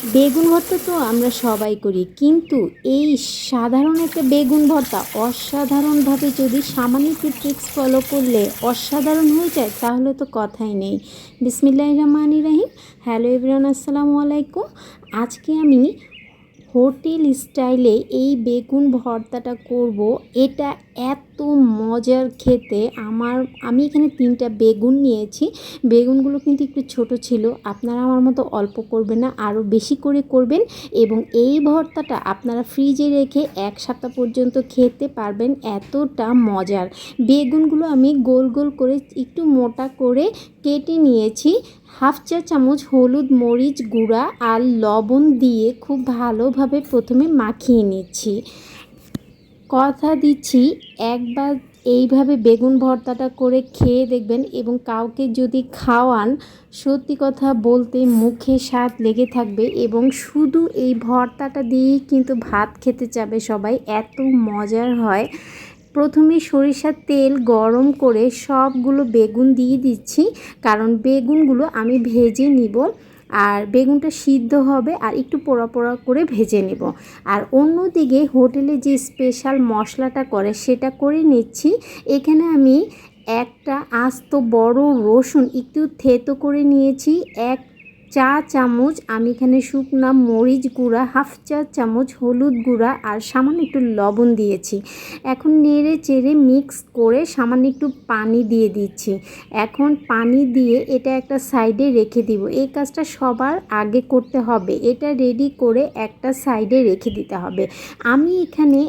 বেগুন ভর্তা তো আমরা সবাই করি, কিন্তু এই সাধারণ একটা বেগুন ভর্তা অসাধারণভাবে যদি সামান্য একটু ট্রিক্স ফলো করলে অসাধারণ হয়ে যায়, তাহলে তো কথাই নেই। বিসমিল্লাহ রহমান রাহিম। হ্যালো এভরিওয়ান আসসালামু আলাইকুম। আজকে আমি হোটেল স্টাইলে এই বেগুন ভর্তাটা করব। এটা এত মজার খেতে। আমার, আমি এখানে তিনটা বেগুন নিয়েছি। বেগুনগুলো কিন্তু একটু ছোট ছিল। আপনারা আমার মতো অল্প করবেন না, আরও বেশি করে করবেন এবং এই ভর্তাটা আপনারা ফ্রিজে রেখে এক সপ্তাহ পর্যন্ত খেতে পারবেন। এতটা মজার। বেগুনগুলো আমি গোল গোল করে একটু মোটা করে কেটে নিয়েছি। হাফ চা চামচ হলুদ মরিচ গুঁড়া আর লবণ দিয়ে খুব ভালোভাবে প্রথমে মাখিয়ে নিচ্ছি। কথা দিচ্ছি, একবার এইভাবে বেগুন ভর্তাটা করে খেয়ে দেখবেন এবং কাউকে যদি খাওয়ান, সত্যি কথা বলতে মুখে স্বাদ লেগে থাকবে এবং শুধু এই ভর্তাটা দিয়েই কিন্তু ভাত খেতে চাবে সবাই, এত মজার হয়। প্রথমে সরিষার তেল গরম করে সবগুলো বেগুন দিয়ে দিচ্ছি, কারণ বেগুনগুলো আমি ভেজে নিব। আর বেগুনটা সিদ্ধ হবে আর একটু পোড়া পোড়া করে ভেজে নেব। আর অন্যদিকে হোটেলে যে স্পেশাল মশলাটা করে সেটা করে নিচ্ছি। এখানে আমি একটা আস্ত বড় রসুন একটু থেতো করে নিয়েছি, এক চা চামচ, আমি এখানে শুকনা মরিচ গুঁড়া, হাফ চা চামচ হলুদ গুঁড়া আর সামান্য একটু লবণ দিয়েছি। এখন নেড়ে চেড়ে মিক্স করে সামান্য একটু পানি দিয়ে দিচ্ছি। এখন পানি দিয়ে এটা একটা সাইডে রেখে দিব। এই কাজটা সবার আগে করতে হবে। এটা রেডি করে একটা সাইডে রেখে দিতে হবে। আমি এখানে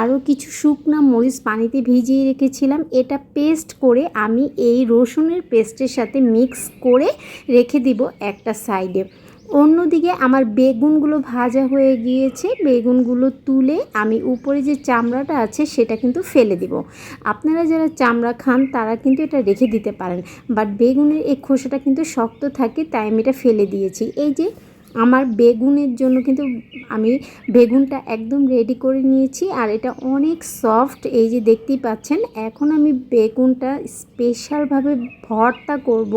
আরও কিছু শুকনা মরিচ পানিতে ভিজিয়ে রেখেছিলাম। এটা পেস্ট করে আমি এই রসুনের পেস্টের সাথে মিক্স করে রেখে দিব একটা সাইডে। অন্যদিকে আমার বেগুনগুলো ভাজা হয়ে গিয়েছে, বেগুনগুলো তুলে আমি উপরে যে চামড়াটা আছে সেটা কিন্তু ফেলে দিব। আপনারা যারা চামড়া খান তারা কিন্তু এটা রেখে দিতে পারেন বাট বেগুনের এই খোসাটা কিন্তু শক্ত থাকে তাই আমি এটা ফেলে দিয়েছি। এই যে আমার বেগুনের জন্য কিন্তু আমি বেগুনটা একদম রেডি করে নিয়েছি আর এটা অনেক সফট এই যে দেখতেই পাচ্ছেন, এখন আমি বেগুনটা স্পেশালভাবে ভর্তা করব।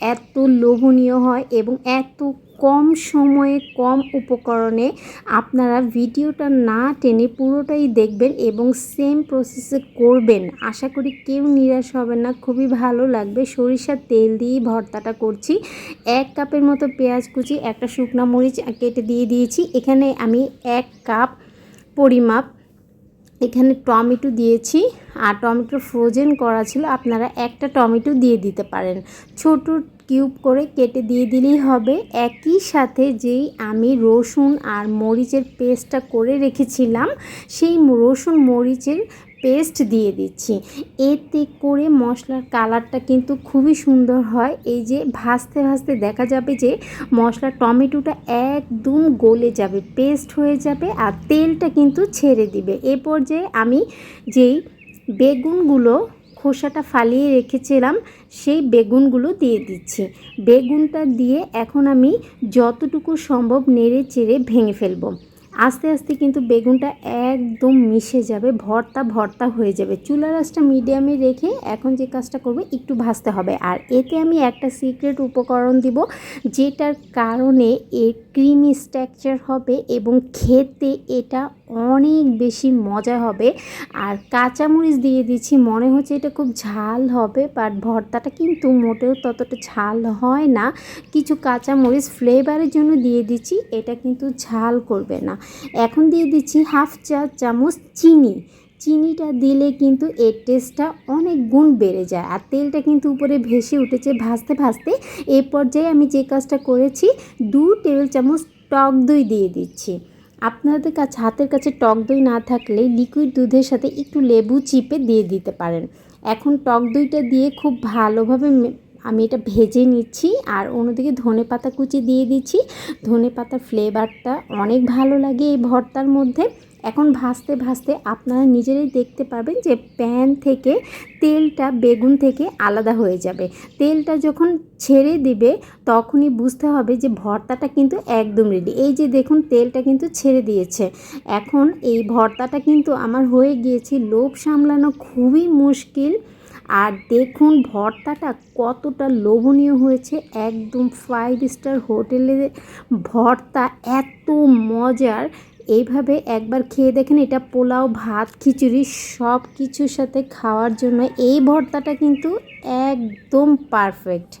এত লোভনীয় হয় এবং এত কম সময়ে, কম উপকরণে আপনারা ভিডিওটা না টেনে পুরোটাই দেখবেন এবং সেম প্রসেসে করবেন। আশা করি কেউ নিরাশ হবে না, খুবই ভালো লাগবে। সরিষার তেল দিয়েই ভর্তাটা করছি। এক কাপের মতো পেঁয়াজ কুচি, একটা শুকনা মরিচ কেটে দিয়ে দিয়েছি। এখানে আমি এক কাপ পরিমাপ এখানে টমেটো দিয়েছি আর টমেটো ফ্রোজেন করা ছিল। আপনারা একটা টমেটো দিয়ে দিতে পারেন। ছোট কিউব করে কেটে দিয়ে দিলেই হবে। একই সাথে যেই আমি রসুন আর মরিচের পেস্টটা করে রেখেছিলাম, সেই রসুন মরিচের পেস্ট দিয়ে দিচ্ছি। এতে করে মশলার কালারটা কিন্তু খুবই সুন্দর হয়। এই যে ভাজতে ভাজতে দেখা যাবে যে মশলা টমেটোটা একদম গলে যাবে, পেস্ট হয়ে যাবে আর তেলটা কিন্তু ছেড়ে দিবে। এ পর্যায়ে আমি যেই বেগুনগুলো খোসাটা ফালিয়ে রেখেছিলাম, সেই বেগুনগুলো দিয়ে দিচ্ছি। বেগুনটা দিয়ে এখন আমি যতটুকু সম্ভব নেড়ে চেড়ে ভেঙে ফেলব। আস্তে আস্তে কিন্তু বেগুনটা একদম মিশে যাবে, ভর্তা ভর্তা হয়ে যাবে। চুলা রাসটা মিডিয়ামে রেখে এখন যে কাজটা করবে, একটু ভাজতে হবে। আর এতে আমি একটা সিক্রেট উপকরণ দিব, যেটার কারণে এর ক্রিমি স্ট্রাকচার হবে এবং খেতে এটা অনেক বেশি মজা হবে। আর কাঁচামরিচ দিয়ে দিচ্ছি, মনে হচ্ছে এটা খুব ঝাল হবে বাট ভর্তাটা কিন্তু মোটেও ততটা ঝাল হয় না। কিছু কাঁচামরিচ ফ্লেভারের জন্য দিয়ে দিচ্ছি, এটা কিন্তু ঝাল করবে না। এখন দিয়ে দিচ্ছি হাফ চা চামচ চিনি। চিনিটা দিলে কিন্তু এর টেস্টটা অনেক গুণ বেড়ে যায়, আর তেলটা কিন্তু উপরে ভেসে উঠেছে ভাজতে ভাজতে। এই পর্যায়ে আমি যে কাজটা করেছি, দু টেবিল চামচ টক দই দিয়ে দিচ্ছি। আপনাদের কাছে, হাতের কাছে টক দই না থাকলে লিকুইড দুধের সাথে একটু লেবু চিপে দিয়ে দিতে পারেন। এখন টক দইটা দিয়ে খুব ভালোভাবে আমি এটা ভেজে নিচ্ছি আর অন্যদিকে ধনে পাতা কুচি দিয়ে দিচ্ছি। ধনে পাতার ফ্লেভারটা অনেক ভালো লাগে এই ভর্তার মধ্যে। এখন ভাজতে ভাজতে আপনারা নিজেরাই দেখতে পাবেন যে প্যান থেকে তেলটা বেগুন থেকে আলাদা হয়ে যাবে। তেলটা যখন ছেড়ে দিবে, তখনই বুঝতে হবে যে ভর্তাটা কিন্তু একদম রেডি এই যে দেখুন, তেলটা কিন্তু ছেড়ে দিয়েছে। এখন এই ভর্তাটা কিন্তু আমার হয়ে গিয়েছে লোভ সামলানো খুবই মুশকিল। আর দেখুন, ভর্তাটা কতটা লোভনীয় হয়েছে। একদম ফাইভ স্টার হোটেলে ভর্তা, এত মজার। এইভাবে একবার খেয়ে দেখেন, এটা পোলাও, ভাত, খিচুড়ি, সব কিছুর সাথে খাওয়ার জন্য এই ভর্তাটা কিন্তু একদম পারফেক্ট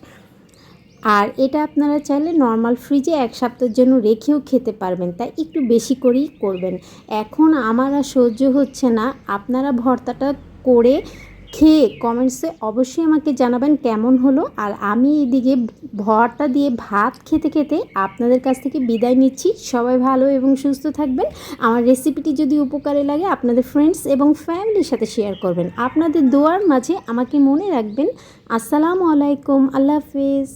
আর এটা আপনারা চাইলে নর্মাল ফ্রিজে এক সপ্তাহের জন্য রেখেও খেতে পারবেন তাই একটু বেশি করেই করবেন। এখন আমার আর সহ্য হচ্ছে না, আপনারা ভর্তাটা করে খেয়ে কমেন্টসে অবশ্যই আমাকে জানাবেন কেমন হলো। আর আমি এদিকে ভরটা দিয়ে ভাত খেতে খেতে আপনাদের কাছ থেকে বিদায় নিচ্ছি। সবাই ভালো এবং সুস্থ থাকবেন। আমার রেসিপিটি যদি উপকারে লাগে আপনাদের ফ্রেন্ডস এবং ফ্যামিলির সাথে শেয়ার করবেন। আপনাদের দোয়ার মাঝে আমাকে মনে রাখবেন। আসসালামু আলাইকুম। আল্লাহ হাফিজ।